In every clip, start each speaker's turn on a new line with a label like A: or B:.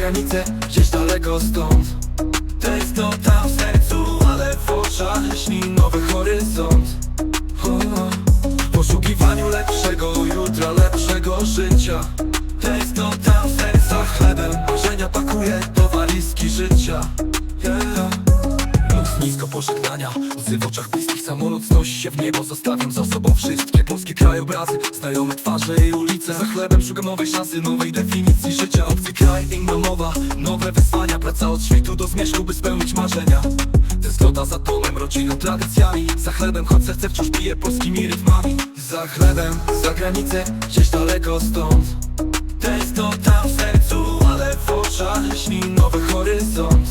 A: granicę, gdzieś daleko stąd. Tam w sercu, ale w oczach śni nowy horyzont. W poszukiwaniu lepszego jutra, lepszego życia. Tam w sercach chlebem Marzenia pakuję do walizki życia. Yeah. Nisko pożegnania Łzy w oczach bliskich samolot znosi się w niebo. Zostawiam za sobą wszystkie polskie krajobrazy Znajome twarze i ulice. Za chlebem szukam nowej szansy, nowej definicji Obcy kraj, inna mowa, nowe wyzwania Praca od świtu do zmierzchu, by spełnić marzenia. Tęsknota za domem, rodziną, tradycjami. Za chlebem, choć serce wciąż bije polskimi rytmami. Za chlebem, za granicę, gdzieś daleko stąd. Tam w sercu, ale w oczach śni nowy horyzont.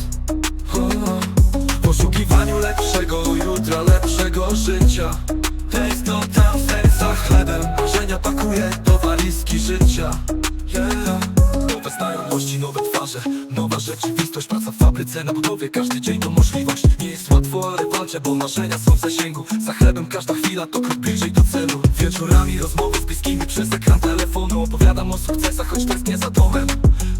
A: W poszukiwaniu lepszego jutra, lepszego życia. Tam w sercach chlebem Marzenia pakuję do walizki życia rzeczywistość, praca w fabryce na budowie Każdy dzień to możliwość. Nie jest łatwo, ale walczę, bo marzenia są w zasięgu. Za chlebem każda chwila to krok bliżej do celu. Wieczorami rozmowy z bliskimi przez ekran telefonu. Opowiadam o sukcesach, choć tęsknię za domem.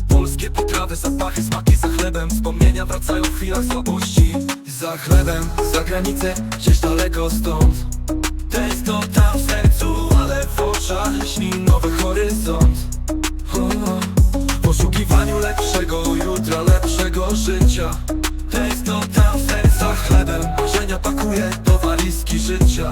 A: Polskie potrawy, zapachy, smaki za chlebem. Wspomnienia wracają w chwilach słabości. Za chlebem, za granicę, gdzieś daleko stąd. To tam w sercu, ale w oczach śni nowy horyzont walizki życia.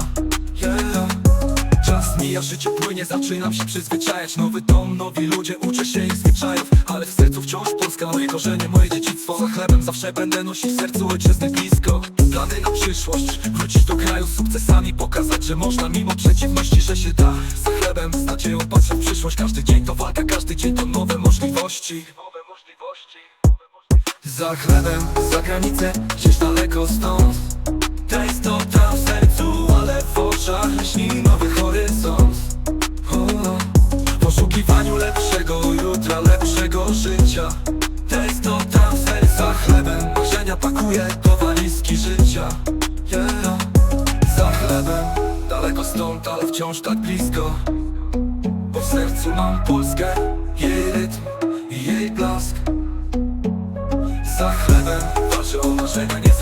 A: Czas mija, życie płynie, zaczynam się przyzwyczajać. Nowy dom, nowi ludzie, uczę się ich zwyczajów. Ale w sercu wciąż Polska, moje korzenie, moje dziedzictwo. Za chlebem zawsze będę nosić w sercu ojczyzny blisko. Plany na przyszłość, wrócić do kraju z sukcesami. Pokazać, że można mimo przeciwności, że się da. Za chlebem z nadzieją patrzę w przyszłość. Każdy dzień to walka, każdy dzień to Nowe możliwości. Za chlebem, za granicę, gdzieś daleko stąd Do walizki życia. Yeah. Za chlebem, daleko stąd, ale wciąż tak blisko. Bo w sercu mam Polskę, jej rytm i jej blask. Za chlebem walczę o marzenia, nie